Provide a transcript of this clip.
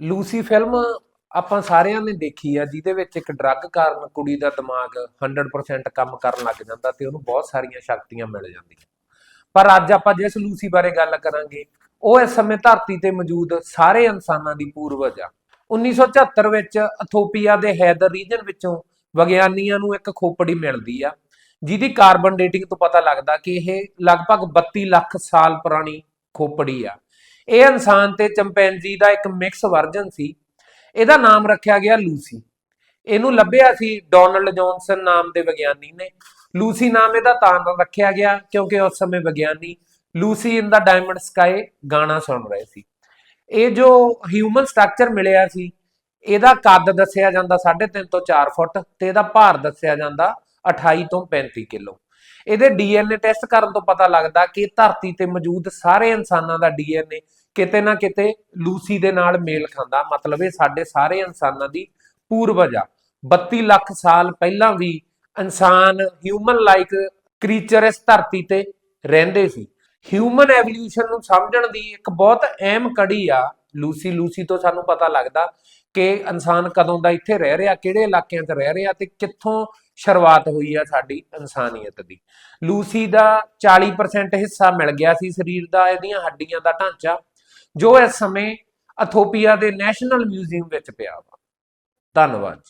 Lucy film ਆਪਾਂ ਸਾਰਿਆਂ ਨੇ ਦੇਖੀ ਆ, ਜਿਹਦੇ ਵਿੱਚ ਇੱਕ ਡਰੱਗ ਕਾਰਨ ਕੁੜੀ ਦਾ ਦਿਮਾਗ 100% ਕੰਮ ਕਰਨ ਲੱਗ ਜਾਂਦਾ ਤੇ ਉਹਨੂੰ ਬਹੁਤ ਸਾਰੀਆਂ ਸ਼ਕਤੀਆਂ ਮਿਲ ਜਾਂਦੀਆਂ। ਪਰ ਅੱਜ ਆਪਾਂ ਜਿਸ ਲੂਸੀ ਬਾਰੇ ਗੱਲ ਕਰਾਂਗੇ, ਉਹ ਇਸ ਸਮੇਂ ਧਰਤੀ ਤੇ ਮੌਜੂਦ ਸਾਰੇ ਇਨਸਾਨਾਂ ਦੀ ਪੂਰਵਜ ਆ। 1974 ਵਿੱਚ ਇਥੋਪੀਆ ਦੇ ਹੈਦਰ ਰੀਜਨ ਵਿੱਚੋਂ ਵਿਗਿਆਨੀਆਂ ਨੂੰ ਇੱਕ ਖੋਪੜੀ ਮਿਲਦੀ ਆ, ਜਿਹਦੀ ਕਾਰਬਨ ਡੇਟਿੰਗ ਤੋਂ ਪਤਾ ਲੱਗਦਾ ਕਿ ਇਹ ਲਗਭਗ 32 ਲੱਖ ਸਾਲ ਪੁਰਾਣੀ ਖੋਪੜੀ ਆ। ਇਹ ਇਨਸਾਨ ਤੇ ਚੰਪੈਂਜੀ ਦਾ ਇੱਕ ਮਿਕਸ ਵਰਜਨ ਸੀ। ਇਹਦਾ ਨਾਮ ਰੱਖਿਆ ਗਿਆ ਲੂਸੀ। ਇਹਨੂੰ ਲੱਭਿਆ ਸੀ ਡੋਨਲਡ ਜੌਨਸਨ ਨਾਮ ਦੇ ਵਿਗਿਆਨੀ ਨੇ। ਲੂਸੀ ਨਾਮ ਇਹਦਾ ਤਾਂ ਰੱਖਿਆ ਗਿਆ ਕਿਉਂਕਿ ਉਸ ਸਮੇਂ ਵਿਗਿਆਨੀ Lucy in the diamond sky ਗਾਣਾ ਸੁਣ ਰਹੇ ਸੀ। ਇਹ ਜੋ ਹਿਊਮਨ ਸਟਰਕਚਰ ਮਿਲਿਆ ਸੀ, ਇਹਦਾ ਕੱਦ ਦੱਸਿਆ ਜਾਂਦਾ 3.5 ਤੋਂ 4 ਫੁੱਟ ਤੇ ਇਹਦਾ ਭਾਰ ਦੱਸਿਆ ਜਾਂਦਾ 28 ਤੋਂ 35 ਕਿਲੋ। ਇਹਦੇ ਡੀਐਨਏ ਟੈਸਟ ਕਰਨ ਤੋਂ ਪਤਾ ਲੱਗਦਾ ਕਿ ਧਰਤੀ ਤੇ ਮੌਜੂਦ ਸਾਰੇ ਇਨਸਾਨਾਂ ਦਾ ਡੀਐਨਏ ਕਿਤੇ ਨਾ ਕਿਤੇ ਲੂਸੀ ਦੇ ਨਾਲ ਮੇਲ ਖਾਂਦਾ। ਮਤਲਬ ਇਹ ਸਾਡੇ ਸਾਰੇ ਇਨਸਾਨਾਂ ਦੀ ਪੂਰਵਜ ਆ। 32 ਲੱਖ ਸਾਲ ਪਹਿਲਾਂ ਵੀ ਇਨਸਾਨ ਹਿਊਮਨ ਲਾਈਕ ਕ੍ਰੀਚਰ ਇਸ ਧਰਤੀ ਤੇ ਰਹਿੰਦੇ ਸੀ। ਹਿਊਮਨ ਐਵੋਲੂਸ਼ਨ ਨੂੰ ਸਮਝਣ ਦੀ ਇੱਕ ਬਹੁਤ ਅਹਿਮ ਕੜੀ ਆ ਲੂਸੀ ਲੂਸੀ ਤੋਂ ਸਾਨੂੰ ਪਤਾ ਲੱਗਦਾ ਕਿ ਇਨਸਾਨ ਕਦੋਂ ਦਾ ਇੱਥੇ ਰਹਿ ਰਿਹਾ, ਕਿਹੜੇ ਇਲਾਕਿਆਂ 'ਚ ਰਹਿ ਰਿਹਾ ਤੇ ਕਿੱਥੋਂ ਸ਼ੁਰੂਆਤ ਹੋਈ ਆ ਸਾਡੀ ਇਨਸਾਨੀਅਤ ਦੀ। ਲੂਸੀ ਦਾ 40% ਹਿੱਸਾ ਮਿਲ ਗਿਆ ਸੀ ਸਰੀਰ ਦਾ, ਇਹਦੀਆਂ ਹੱਡੀਆਂ ਦਾ ਢਾਂਚਾ, ਜੋ ਇਸ ਸਮੇਂ ਅਥੋਪੀਆ ਦੇ ਨੈਸ਼ਨਲ ਮਿਊਜ਼ੀਅਮ ਵਿੱਚ ਪਿਆ ਵਾ। ਧੰਨਵਾਦ ਜੀ।